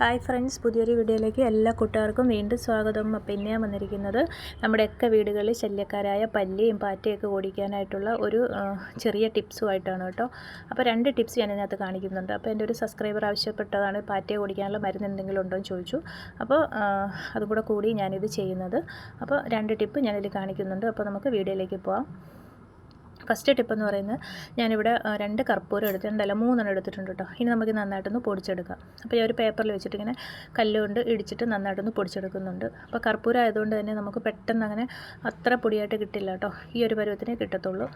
Hi friends പുതിയൊരു വീഡിയോയിലേക്ക് എല്ലാ കൂട്ടുകാർക്കും വീണ്ടും സ്വാഗതം. ഞാൻ വന്നിരിക്കുന്നത് നമ്മുടെയൊക്കെ വീടുകളിൽ ശല്യക്കാരായ പല്ലിയും പാറ്റയൊക്കെ ഓടിക്കാനായിട്ടുള്ള ഒരു ചെറിയ ടിപ്സുമായിട്ടാണ് കേട്ടോ. അപ്പോൾ രണ്ട് ടിപ്സ് ഞാൻ ഇതിനകത്ത് കാണിക്കുന്നുണ്ട്. അപ്പോൾ എന്റെ ഒരു സബ്സ്ക്രൈബർ ആവശ്യപ്പെട്ടതാണ് പാറ്റയെ ഓടിക്കാനുള്ള മരുന്ന് എന്തെങ്കിലും ഉണ്ടോ എന്ന് ചോദിച്ചു അപ്പോൾ അതുകൂടെ അതും കൂടെ കൂടി ഞാനിത് ചെയ്യുന്നത്. അപ്പോൾ രണ്ട് ടിപ്പ് ഞാനിതിൽ കാണിക്കുന്നുണ്ട്. അപ്പോൾ നമുക്ക് വീഡിയോയിലേക്ക് പോവാം. ഫസ്റ്റ് ടിപ്പ് എന്ന് പറയുന്നത് ഞാനിവിടെ രണ്ട് കർപ്പൂരം എടുത്തിട്ടുണ്ടല്ല മൂന്നെണ്ണം എടുത്തിട്ടുണ്ട് കേട്ടോ ഇനി നമുക്ക് നന്നായിട്ടൊന്ന് പൊടിച്ചെടുക്കാം. അപ്പോൾ ഈ ഒരു പേപ്പറിൽ വെച്ചിട്ട് ഇങ്ങനെ കല്ലുകൊണ്ട് ഇടിച്ചിട്ട് നന്നായിട്ടൊന്ന് പൊടിച്ചെടുക്കുന്നുണ്ട്. അപ്പോൾ കർപ്പൂരം ആയതുകൊണ്ട് തന്നെ നമുക്ക് പെട്ടെന്ന് അങ്ങനെ അത്ര പൊടിയായിട്ട് കിട്ടില്ല കേട്ടോ ഈ ഒരു പരുവത്തിനേ കിട്ടത്തുള്ളൂ.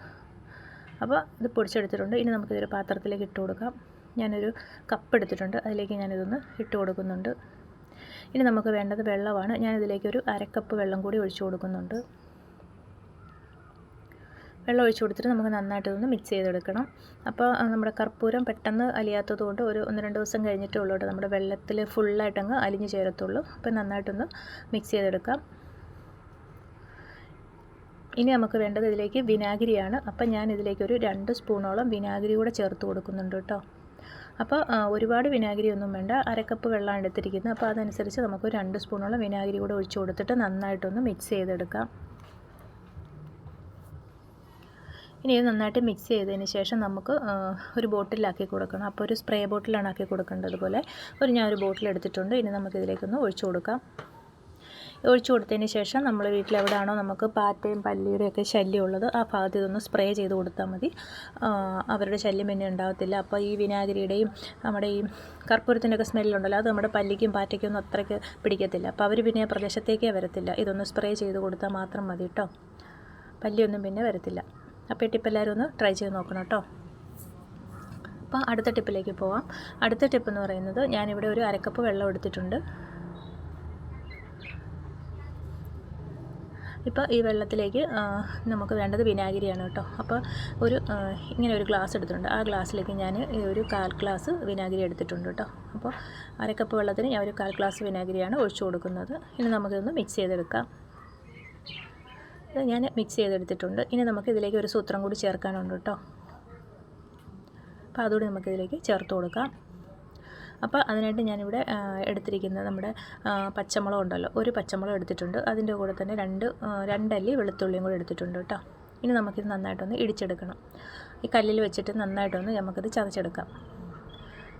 അപ്പോൾ ഇത് പൊടിച്ചെടുത്തിട്ടുണ്ട്. ഇനി നമുക്കിതൊരു പാത്രത്തിലേക്ക് ഇട്ട് കൊടുക്കാം. ഞാനൊരു കപ്പ് എടുത്തിട്ടുണ്ട്. അതിലേക്ക് ഞാനിതൊന്ന് ഇട്ട് കൊടുക്കുന്നുണ്ട്. ഇനി നമുക്ക് വേണ്ടത് വെള്ളമാണ്. ഞാനിതിലേക്ക് ഒരു അരക്കപ്പ് വെള്ളം കൂടി ഒഴിച്ചു കൊടുക്കുന്നുണ്ട്. വെള്ളം ഒഴിച്ച് കൊടുത്തിട്ട് നമുക്ക് നന്നായിട്ട് ഇതൊന്ന് മിക്സ് ചെയ്തെടുക്കണം. അപ്പോൾ നമ്മുടെ കർപ്പൂരം പെട്ടെന്ന് അലിയാത്തത് കൊണ്ട് ഒരു ഒന്ന് രണ്ട് ദിവസം കഴിഞ്ഞിട്ടേ ഉള്ളൂ നമ്മുടെ വെള്ളത്തിൽ ഫുള്ളായിട്ടങ്ങ് അലിഞ്ഞ് ചേരത്തുള്ളൂ. അപ്പോൾ നന്നായിട്ടൊന്ന് മിക്സ് ചെയ്തെടുക്കാം. ഇനി നമുക്ക് വേണ്ടത് ഇതിലേക്ക് വിനാഗിരിയാണ്. അപ്പം ഞാൻ ഇതിലേക്ക് ഒരു രണ്ട് സ്പൂണോളം വിനാഗിരി കൂടെ ചേർത്ത് കൊടുക്കുന്നുണ്ട് കേട്ടോ. അപ്പോൾ ഒരുപാട് വിനാഗിരി ഒന്നും വേണ്ട. അരക്കപ്പ് വെള്ളമാണ് എടുത്തിരിക്കുന്നത്. അപ്പോൾ അതനുസരിച്ച് നമുക്ക് രണ്ട് സ്പൂണോളം വിനാഗിരി കൂടെ ഒഴിച്ചു കൊടുത്തിട്ട് നന്നായിട്ടൊന്ന് മിക്സ് ചെയ്തെടുക്കാം. ഇനി ഇത് നന്നായിട്ട് മിക്സ് ചെയ്തതിന് ശേഷം നമുക്ക് ഒരു ബോട്ടിലാക്കി കൊടുക്കണം. അപ്പോൾ ഒരു സ്പ്രേ ബോട്ടിലാണ് ആക്കി കൊടുക്കേണ്ടത് പോലെ. ഒരു ഞാൻ ഒരു ബോട്ടിൽ എടുത്തിട്ടുണ്ട്. ഇനി നമുക്കിതിലേക്കൊന്ന് ഒഴിച്ചു കൊടുക്കാം. ഒഴിച്ചു കൊടുത്തതിന് ശേഷം നമ്മൾ വീട്ടിലെവിടെയാണോ നമുക്ക് പാറ്റയും പല്ലിയുടെയൊക്കെ ഒക്കെ ശല്യം ഉള്ളത് ആ ഭാഗത്ത് ഇതൊന്ന് സ്പ്രേ ചെയ്ത് കൊടുത്താൽ മതി. അവരുടെ ശല്യം പിന്നെ ഉണ്ടാകത്തില്ല അപ്പോൾ ഈ വിനാഗിരിയുടെയും നമ്മുടെ ഈ കർപ്പൂരത്തിന്റെ ഒക്കെ സ്മെല്ലുണ്ടല്ലോ അത് നമ്മുടെ പല്ലിക്കും പാറ്റയ്ക്കും ഒന്നും അത്രയ്ക്ക് പിടിക്കത്തില്ല. അപ്പോൾ അവർ പിന്നെ പ്രദേശത്തേക്കേ വരത്തില്ല. ഇതൊന്ന് സ്പ്രേ ചെയ്ത് കൊടുത്താൽ മാത്രം മതി കേട്ടോ പല്ലിയൊന്നും പിന്നെ വരത്തില്ല. അപ്പോൾ ഈ ടിപ്പ് എല്ലാവരും ഒന്ന് ട്രൈ ചെയ്ത് നോക്കണം കേട്ടോ. അപ്പോൾ അടുത്ത ടിപ്പിലേക്ക് പോവാം. അടുത്ത ടിപ്പ് എന്ന് പറയുന്നത് ഞാനിവിടെ ഒരു അരക്കപ്പ് വെള്ളം എടുത്തിട്ടുണ്ട്. ഇപ്പോൾ ഈ വെള്ളത്തിലേക്ക് നമുക്ക് വേണ്ടത് വിനാഗിരിയാണ് കേട്ടോ. അപ്പോൾ ഒരു ഇങ്ങനെ ഒരു ഗ്ലാസ് എടുത്തിട്ടുണ്ട്. ആ ഗ്ലാസ്സിലേക്ക് ഞാൻ ഒരു കാൽ ഗ്ലാസ് വിനാഗിരി എടുത്തിട്ടുണ്ട് കേട്ടോ. അപ്പോൾ അരക്കപ്പ് വെള്ളത്തിന് ഞാൻ ഒരു കാൽ ഗ്ലാസ് വിനാഗിരിയാണ് ഒഴിച്ചു കൊടുക്കുന്നത്. ഇനി നമുക്കിതൊന്ന് മിക്സ് ചെയ്തെടുക്കാം. ഇത് ഞാൻ മിക്സ് ചെയ്തെടുത്തിട്ടുണ്ട്. ഇനി നമുക്ക് ഇതിലേക്ക് ഒരു സൂത്രം കൂടി ചേർക്കാനുണ്ട് കേട്ടോ അപ്പോൾ അതുകൂടി നമുക്കിതിലേക്ക് ചേർത്ത് കൊടുക്കാം. അപ്പോൾ അതിനായിട്ട് ഞാനിവിടെ എടുത്തിരിക്കുന്നത് നമ്മുടെ പച്ചമുളക് ഉണ്ടല്ലോ. ഒരു പച്ചമുളക് എടുത്തിട്ടുണ്ട്. അതിന്റെ കൂടെ തന്നെ രണ്ട് രണ്ടല്ലി വെളുത്തുള്ളിയും കൂടി എടുത്തിട്ടുണ്ട് കേട്ടോ ഇനി നമുക്കിത് നന്നായിട്ടൊന്ന് ഇടിച്ചെടുക്കണം. ഈ കല്ലിൽ വെച്ചിട്ട് നന്നായിട്ടൊന്ന് നമുക്കിത് ചതച്ചെടുക്കാം.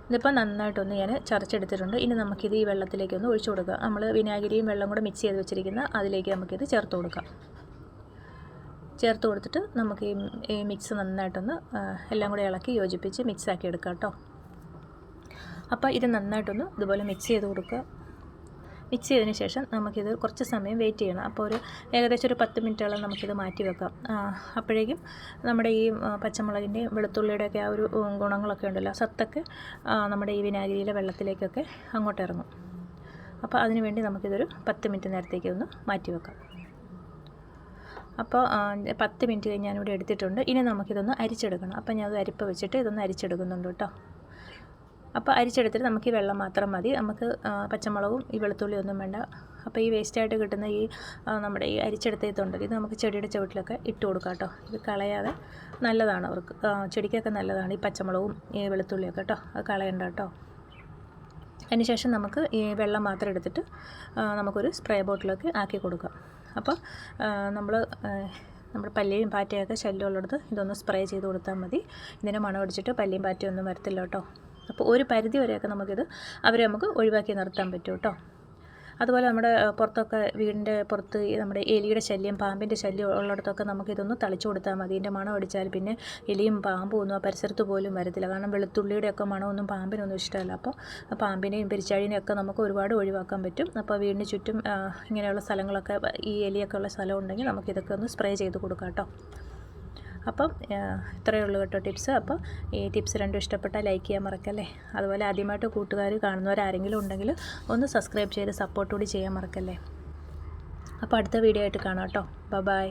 ഇതിപ്പോൾ നന്നായിട്ടൊന്ന് ഞാൻ ചതച്ചെടുത്തിട്ടുണ്ട്. ഇനി നമുക്കിത് ഈ വെള്ളത്തിലേക്കൊന്ന് ഒഴിച്ചു കൊടുക്കാം. നമ്മൾ വിനാഗിരിയും വെള്ളം കൂടെ മിക്സ് ചെയ്ത് വെച്ചിരിക്കുന്ന അതിലേക്ക് നമുക്കിത് ചേർത്ത് കൊടുക്കാം. ചേർത്ത് കൊടുത്തിട്ട് നമുക്ക് ഈ മിക്സ് നന്നായിട്ടൊന്ന് എല്ലാം കൂടെ ഇളക്കി യോജിപ്പിച്ച് മിക്സ് ആക്കി എടുക്കാം കേട്ടോ അപ്പോൾ ഇത് നന്നായിട്ടൊന്ന് ഇതുപോലെ മിക്സ് ചെയ്ത് കൊടുക്കുക. മിക്സ് ചെയ്തതിന് ശേഷം നമുക്കിത് കുറച്ച് സമയം വെയിറ്റ് ചെയ്യണം. അപ്പോൾ ഒരു ഏകദേശം ഒരു പത്ത് മിനിറ്റോളം നമുക്കിത് മാറ്റി വെക്കാം. അപ്പോഴേക്കും നമ്മുടെ ഈ പച്ചമുളകിന്റെയും വെളുത്തുള്ളിയുടെയൊക്കെ ആ ഒരു ഗുണങ്ങളൊക്കെ ഉണ്ടല്ലോ സത്തൊക്കെ നമ്മുടെ ഈ വിനാഗിരിയിലെ വെള്ളത്തിലേക്കൊക്കെ അങ്ങോട്ട് ഇറങ്ങും. അപ്പോൾ അതിനുവേണ്ടി നമുക്കിതൊരു പത്ത് മിനിറ്റ് നേരത്തേക്ക് ഒന്ന് മാറ്റി വെക്കാം. അപ്പോൾ പത്ത് മിനിറ്റ് കഴിഞ്ഞ് ഞാനിവിടെ എടുത്തിട്ടുണ്ട്. ഇനി നമുക്കിതൊന്ന് അരിച്ചെടുക്കണം. അപ്പോൾ അത് അരിപ്പ് വെച്ചിട്ട് ഇതൊന്ന് അരിച്ചെടുക്കുന്നുണ്ട് കേട്ടോ. അപ്പോൾ അരിച്ചെടുത്തിട്ട് നമുക്ക് ഈ വെള്ളം മാത്രം മതി. നമുക്ക് പച്ചമുളകും ഈ വെളുത്തുള്ളി ഒന്നും വേണ്ട. അപ്പോൾ ഈ വേസ്റ്റായിട്ട് കിട്ടുന്ന ഈ നമ്മുടെ ഈ അരിച്ചെടുത്ത ഇതുണ്ടല്ലോ ഇത് നമുക്ക് ചെടിയുടെ ചുവട്ടിലൊക്കെ ഇട്ട് കൊടുക്കാം കേട്ടോ. ഇത് കളയാതെ നല്ലതാണ് അവർക്ക് ചെടിക്കൊക്കെ നല്ലതാണ് ഈ പച്ചമുളകും ഈ വെളുത്തുള്ളിയൊക്കെ കേട്ടോ. അത് കളയണ്ട കേട്ടോ. അതിനുശേഷം നമുക്ക് ഈ വെള്ളം മാത്രം എടുത്തിട്ട് നമുക്കൊരു സ്പ്രേ ബോട്ടിലൊക്കെ ആക്കി കൊടുക്കാം. അപ്പോൾ നമ്മൾ നമ്മുടെ പല്ലിയും പാറ്റയൊക്കെ ശല്യമുള്ളിടത്ത് ഇതൊന്ന് സ്പ്രേ ചെയ്ത് കൊടുത്താൽ മതി. ഇതിനെ മണം അടിച്ചിട്ട് പല്ലിയും പാറ്റയും ഒന്നും വരത്തില്ല കേട്ടോ. അപ്പോൾ ഒരു പരിധി വരെയൊക്കെ നമുക്കിത് അവരെ നമുക്ക് ഒഴിവാക്കി നിർത്താൻ പറ്റും കേട്ടോ. അതുപോലെ നമ്മുടെ പുറത്തൊക്കെ വീടിന്റെ പുറത്ത് നമ്മുടെ എലിയുടെ ശല്യം പാമ്പിന്റെ ശല്യം ഉള്ളിടത്തൊക്കെ നമുക്കിതൊന്ന് തളിച്ചു കൊടുത്താൽ മതി. ഇതിന്റെ മണം അടിച്ചാൽ പിന്നെ എലിയും പാമ്പും ഒന്നും ആ പരിസരത്ത് പോലും വരത്തില്ല. കാരണം വെളുത്തുള്ളിയുടെ ഒക്കെ മണമൊന്നും പാമ്പിനൊന്നും ഇഷ്ടമല്ല. അപ്പോൾ പാമ്പിനെയും പെരിച്ചാഴിനെയും ഒക്കെ നമുക്ക് ഒരുപാട് ഒഴിവാക്കാൻ പറ്റും. അപ്പോൾ വീടിന് ചുറ്റും ഇങ്ങനെയുള്ള സ്ഥലങ്ങളൊക്കെ ഈ എലിയൊക്കെ ഉള്ള സ്ഥലം ഉണ്ടെങ്കിൽ നമുക്കിതൊക്കെ ഒന്ന് സ്പ്രേ ചെയ്ത് കൊടുക്കാം കേട്ടോ. അപ്പം ഇത്രയേ ഉള്ളൂ കേട്ടോ ടിപ്സ്. അപ്പോൾ ഈ ടിപ്സ് രണ്ടും ഇഷ്ടപ്പെട്ടാൽ ലൈക്ക് ചെയ്യാൻ മറക്കല്ലേ? അതുപോലെ ആദ്യമായിട്ട് കൂട്ടുകാർ കാണുന്നവരാരെങ്കിലും ഉണ്ടെങ്കിൽ ഒന്ന് സബ്സ്ക്രൈബ് ചെയ്ത് സപ്പോർട്ട് കൂടി ചെയ്യാൻ മറക്കല്ലേ? അപ്പോൾ അടുത്ത വീഡിയോ ആയിട്ട് കാണാം കേട്ടോ. ബൈ